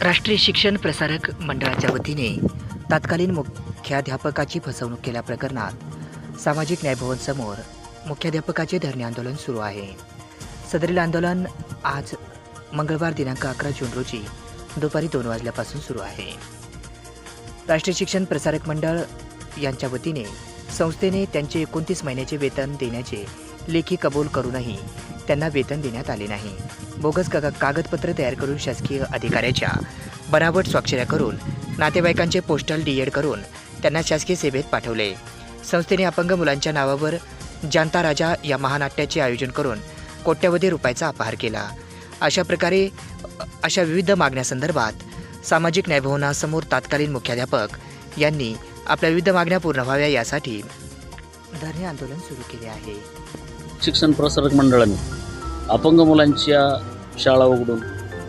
राष्ट्रीय शिक्षण प्रसारक मंडळाच्या वतीने तत्कालीन मुख्याध्यापकाची फसवणूक केल्याप्रकरणात सामाजिक न्यायभवनसमोर मुख्याध्यापकाचे धरणे आंदोलन सुरू आहे. सदरील आंदोलन आज मंगळवार दिनांक अकरा जून रोजी दुपारी दोन वाजल्यापासून सुरू आहे. राष्ट्रीय शिक्षण प्रसारक मंडळ यांच्या वतीने संस्थेने त्यांचे एकोणतीस महिन्याचे वेतन देण्याचे लेखी कबूल करूनही त्यांना वेतन देण्यात आले नाही. बोगस का कागदपत्र तयार करून शासकीय अधिकाऱ्याच्या बनावट स्वाक्षऱ्या करून नातेवाईकांचे पोस्टल डी एड करून त्यांना शासकीय सेवेत पाठवले. संस्थेने अपंग मुलांच्या नावावर जनता राजा या महानाट्याचे आयोजन करून कोट्यवधी रुपयाचा अपहार केला. अशा प्रकारे अशा विविध मागण्यासंदर्भात सामाजिक न्यायभवनासमोर तात्कालीन मुख्याध्यापक यांनी आपल्या विविध मागण्या पूर्ण व्हाव्या यासाठी धरणे आंदोलन सुरू केले आहे. शिक्षण प्रसारक मंडळाने अपंग मुलांच्या शाळा उघडून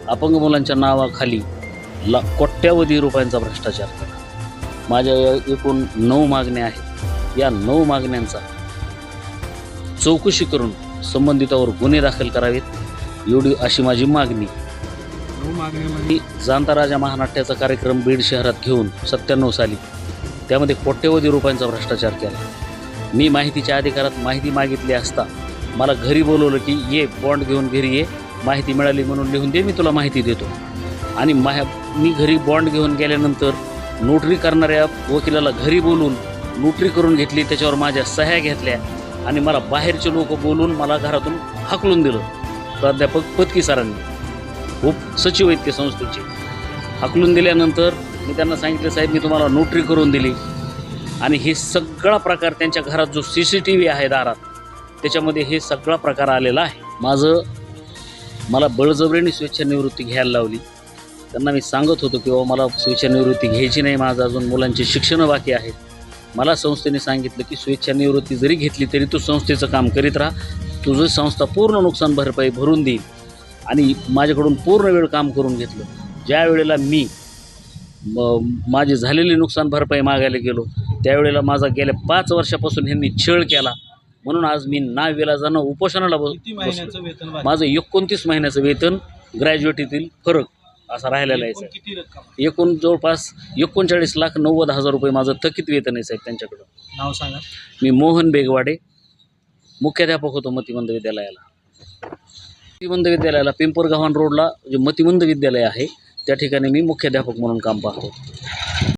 अपंग मुलांच्या नावाखाली ला कोट्यावधी रुपयांचा भ्रष्टाचार केला. माझ्या या एकूण नऊ मागण्या आहेत. या नऊ मागण्यांचा चौकशी करून संबंधितावर गुन्हे दाखल करावेत एवढी अशी माझी मागणी. मी जांता राजा महानाट्याचा कार्यक्रम बीड शहरात घेऊन सत्त्याण्णव साली त्यामध्ये कोट्यवधी रुपयांचा भ्रष्टाचार केला. मी माहितीच्या अधिकारात माहिती मागितली असता मला घरी बोलवलं की ये बॉन्ड घेऊन घरी ये. माहिती मिळाली म्हणून लिहून दे मी तुला माहिती देतो. आणि माह्या मी घरी बॉन्ड घेऊन गेल्यानंतर नोटरी करणाऱ्या वकिलाला घरी बोलून नोटरी करून घेतली त्याच्यावर माझ्या सह्या घेतल्या आणि मला बाहेरचे लोक बोलून मला घरातून हाकलून दिलं. प्राध्यापक पत्की सरांनी खूप सचिव आहेत ते संस्थेचे हाकलून दिल्यानंतर मी त्यांना सांगितलं साहेब मी तुम्हाला नोटरी करून दिली. आणि हे सगळा प्रकार त्यांच्या घरात जो सी सी टी व्ही आहे दारात त्याच्यामध्ये हे सगळा प्रकार आलेला आहे. माझं मला बळजबरीने स्वेच्छानिवृत्ती घ्यायला लावली. त्यांना मी सांगत होतो की बाबा मला स्वेच्छानिवृत्ती घ्यायची नाही माझं अजून मुलांची शिक्षणं बाकी आहेत. मला संस्थेने सांगितलं की स्वेच्छानिवृत्ती जरी घेतली तरी तू संस्थेचं काम करीत राहा. तुझं संस्था पूर्ण नुकसान भरपाई भरून देईल. आणि माझ्याकडून पूर्ण वेळ काम करून घेतलं. ज्या वेळेला मी माझे माझी झालेली नुकसान भरपाई मागायला गेलो त्यावेळेला माझा गेल्या पाच वर्षापासून ह्यांनी छळ केला. म्हणून आज मी ना जाणं उपोषणाला बस बसलो. माझं एकोणतीस महिन्याचं वेतन ग्रॅज्युएटीतील फरक असा राहिलेला आहे साहेब. रक्कम? एकूण जवळपास एकोणचाळीस लाख नव्वद हजार रुपये माझं थकीत वेतन आहे साहेब त्यांच्याकडं नाव सांगा. मी मोहन बेगवाडे मुख्याध्यापक होतो मतिमंद विद्यालयाला. मतिमंद विद्यालयाला पिंपरगावान रोडला जे मतिमंद विद्यालय आहे त्या ठिकाणी मी मुख्याध्यापक म्हणून काम पाहतो.